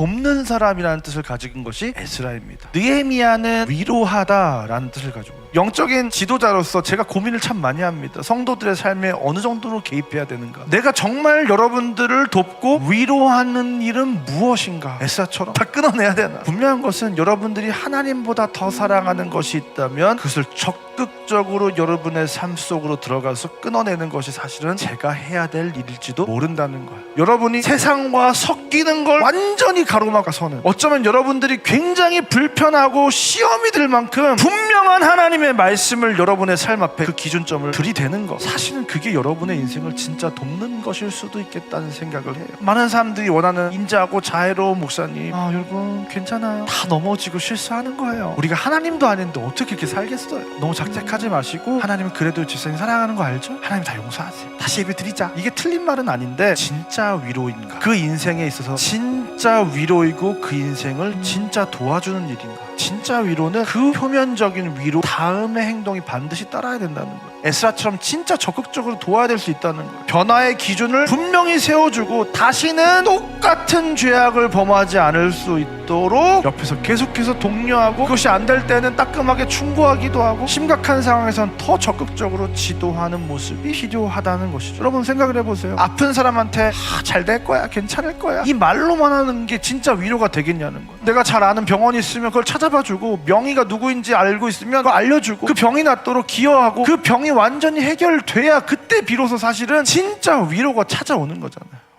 돕는 사람이라는 뜻을 가진 것이 에스라입니다. 느헤미야는 위로하다라는 뜻을 가지고. 영적인 지도자로서 제가 고민을 참 많이 합니다. 성도들의 삶에 어느 정도로 개입해야 되는가? 내가 정말 여러분들을 돕고 위로하는 일은 무엇인가? 에스라처럼 다 끊어내야 되나? 분명한 것은 여러분들이 하나님보다 더 사랑하는 것이 있다면 그것을 적극적으로 여러분의 삶 속으로 들어가서 끊어내는 것이 사실은 제가 해야 될 일일지도 모른다는 거예요. 여러분이 세상과 섞이는 걸 완전히 가로막아 서는 어쩌면 여러분들이 굉장히 불편하고 시험이 들 만큼 분명한 하나님의 말씀을 여러분의 삶 앞에 그 기준점을 들이대는 것 사실은 그게 여러분의 인생을 진짜 돕는 것일 수도 있겠다는 생각을 해요. 많은 사람들이 원하는 인자하고 자애로운 목사님 아 여러분 괜찮아요. 다 넘어지고 실수하는 거예요. 우리가 하나님도 아닌데 어떻게 이렇게 살겠어요? 너무 작작하지 마시고 하나님은 그래도 집사님 사랑하는 거 알죠? 하나님 다 용서하세요. 다시 예배 드리자. 이게 틀린 말은 아닌데 진짜 위로인가? 그 인생에 있어서 진 짜 위로이고 그 인생을 진짜 도와주는 일인가? 진짜 위로는 그 표면적인 위로 다음의 행동이 반드시 따라야 된다는 거예요. 에스라처럼 진짜 적극적으로 도와야 될 수 있다는 거예요. 변화의 기준을 분명히 세워주고 다시는 똑같은 죄악을 범하지 않을 수 있도록 옆에서 계속해서 독려하고 그것이 안 될 때는 따끔하게 충고하기도 하고 심각한 상황에선 더 적극적으로 지도하는 모습이 필요하다는 것이죠. 여러분 생각을 해보세요. 아픈 사람한테 아, 잘될 거야, 괜찮을 거야. 이 말로만 하는 게 진짜 위로가 되겠냐는 거예요. 내가 잘 아는 병원이 있으면 그걸 찾아 봐주고 명의가 누구인지 알고 있으면 그거 알려주고 그 병이 낫도록 기여하고 그 병이 완전히 해결돼야 그때 비로소 사실은 진짜 위로가 찾아오는 거잖아요.